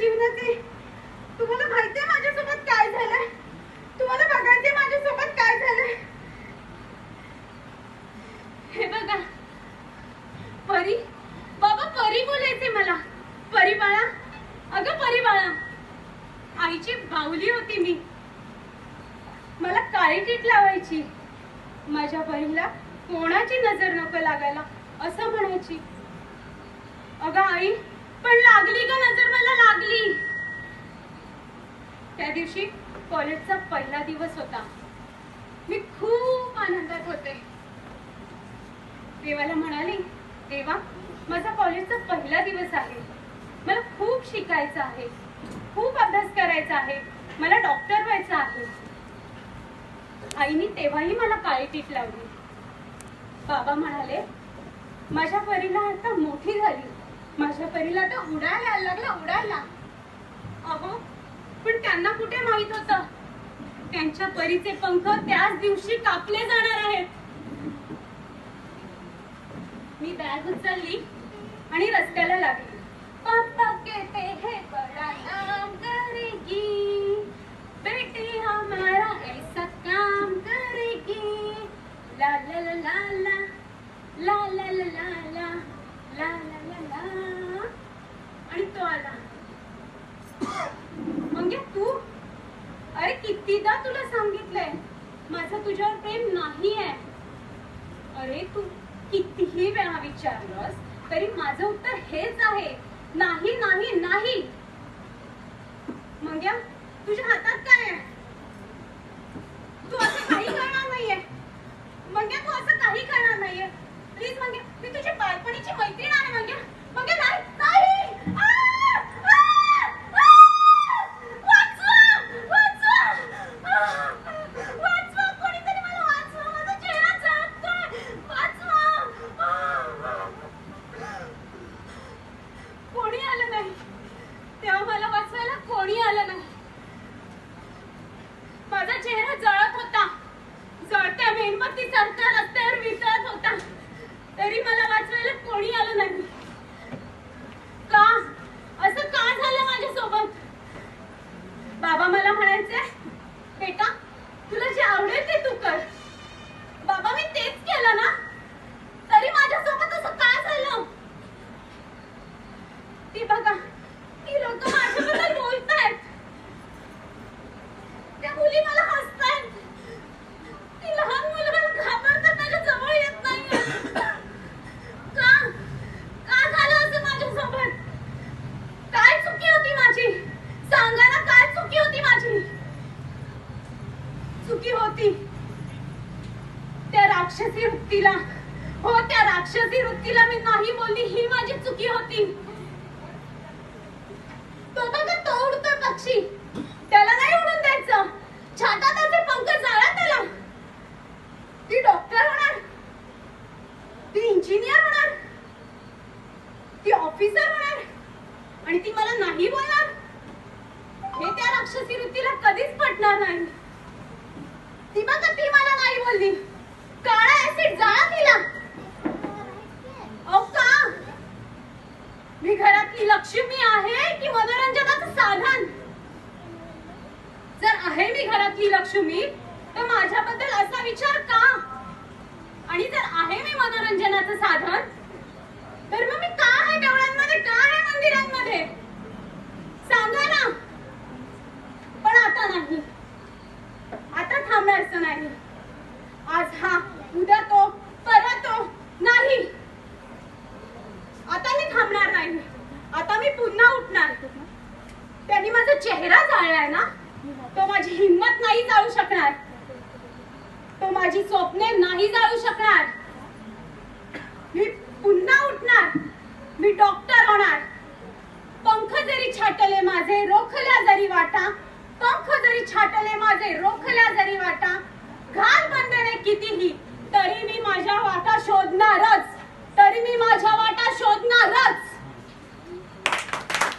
जीवनाची तुम्हाला माहितीये माझ्यासोबत काय झालंय? तुम्हाला बघायचंय माझ्यासोबत काय झालंय? हे बघा. परी बाबा परी बोलायचे मला. परी बाळा. अगं परी बाळा. आईची बाहुली होती मी. मला काळी टीट लावायची. माझ्या बहिणीला कोणाची नजर नको लागायला असं म्हणायची. अगं आई पण लागली का नजर? मला लागली. त्या दिवशी कॉलेजचा पहिला दिवस होता. मी खूप आनंदात होते. देवाला म्हणाले देवा माझा कॉलेजचा पहिला दिवस आहे. मला खूप शिकायचं आहे. खूप अभ्यास करायचा आहे. मला डॉक्टर व्हायचं आहे. आईने तेव्हाही मला काळी टीट लावली. बाबा म्हणाले माझ्या परीला आता मोठी झाली. माझ्या परीला तर उडायला यायला लागला उडायला. अहो पण त्यांना कुठे माहीत होतं? त्यांच्या परीचे पंख त्याच दिवशी कापले जाणार आहेत. मी बॅग उचलली आणि रस्त्याला लागली. पापा केते हे कितीदा तुला सांगितलंय? माझं तुझ्यावर प्रेम नाही आहे अरे तू कितीही वेळा विचारलंस तरी माझं उत्तर हेच आहे. नाही नाही नाही. मग तुझ्या हातात काय आहे तू असं काही करणार नाहीये मंग्या तू असं काही करणार नाहीये प्लीज मंग्या मी तुझी बालपणीची मैत्रीण आहे मंग्या मंग्या नाही नाही आ! आ! आ! वाचवा! वाचवा! आ! वाचवा! कोणीतरी मला वाचवा! माझा चेहरा जळतोय! वाचवा! आ! कोणी आलं नाही तेव्हा मला वाचवायला झालं नाही. माझा चेहरा जळत होता. जळत्या मेणबत्तीसारखा रस्त्यावर वितळत होता. तरी मला वाचवायला कोणी आलं नाही. का? असं का झालं माझ्यासोबत? बाबा मला म्हणायचे बेटा तुला जे आवडेल ते तू कर. बाबा मी तेच केलं ना. तरी माझ्यासोबत असं का झालं? ती बघा ती लोक माझ्याबद्दल बोलतायत त्या मुली मला हसतायत ती लहान मुलं मला घाबरतात माझ्या जवळ येत नाही का का झालं असं माझ्यासोबत काय चुकी होती माझी सांगा ना काय चुकी होती माझी चुकी होती त्या राक्षसी वृत्तीला. हो त्या राक्षसी वृत्तीला मी नाही बोलली ही माझी चुकी होती. तो बघा तो उडतोय पक्षी. त्याला नाही उडून द्यायचं. छाता त्याचे पंख जाळा त्याला. ती डॉक्टर होणार. ती इंजिनियर होणार. ती ऑफिसर होणार. आणि ती मला नाही बोलणार. हे त्या राक्षसी वृत्तीला कधीच पटणार नाही. ती बघा ती मला नाही बोलली. काळा जाळा तिला. अहो का? मी घरातली लक्ष्मी आहे की मनोरंजनाचं साधन? जर आहे मी घरातली लक्ष्मी तर माझ्याबद्दल असा विचार का? आणि जर आहे मी मनोरंजनाचं साधन तर मग मी का आहे देवळांमध्ये? का आहे मंदिरांमध्ये? सांगा ना. पण आता नाही. आता थांबणारच नाही. आज हा उद्या तो परवा तो नाही आता मी थांबणार नाही आता मी पुन्हा उठणार त्यांनी माझा आहे ना? तो माझी हिंमत नाही जाळू शकणार. तो माझी स्वप्ने नाही जाळू शकणार. मी पुन्हा उठणार. मी डॉक्टर होणार. पंख जरी छाटले माझे रोखल्या जरी वाटा. पंख जरी छाटले माझे रोखल्या जरी वाटा. घाल बंधने कितीही तरी मी माझ्या वाटा शोधणारच. तरी मी माझ्या वाटा शोधणारच.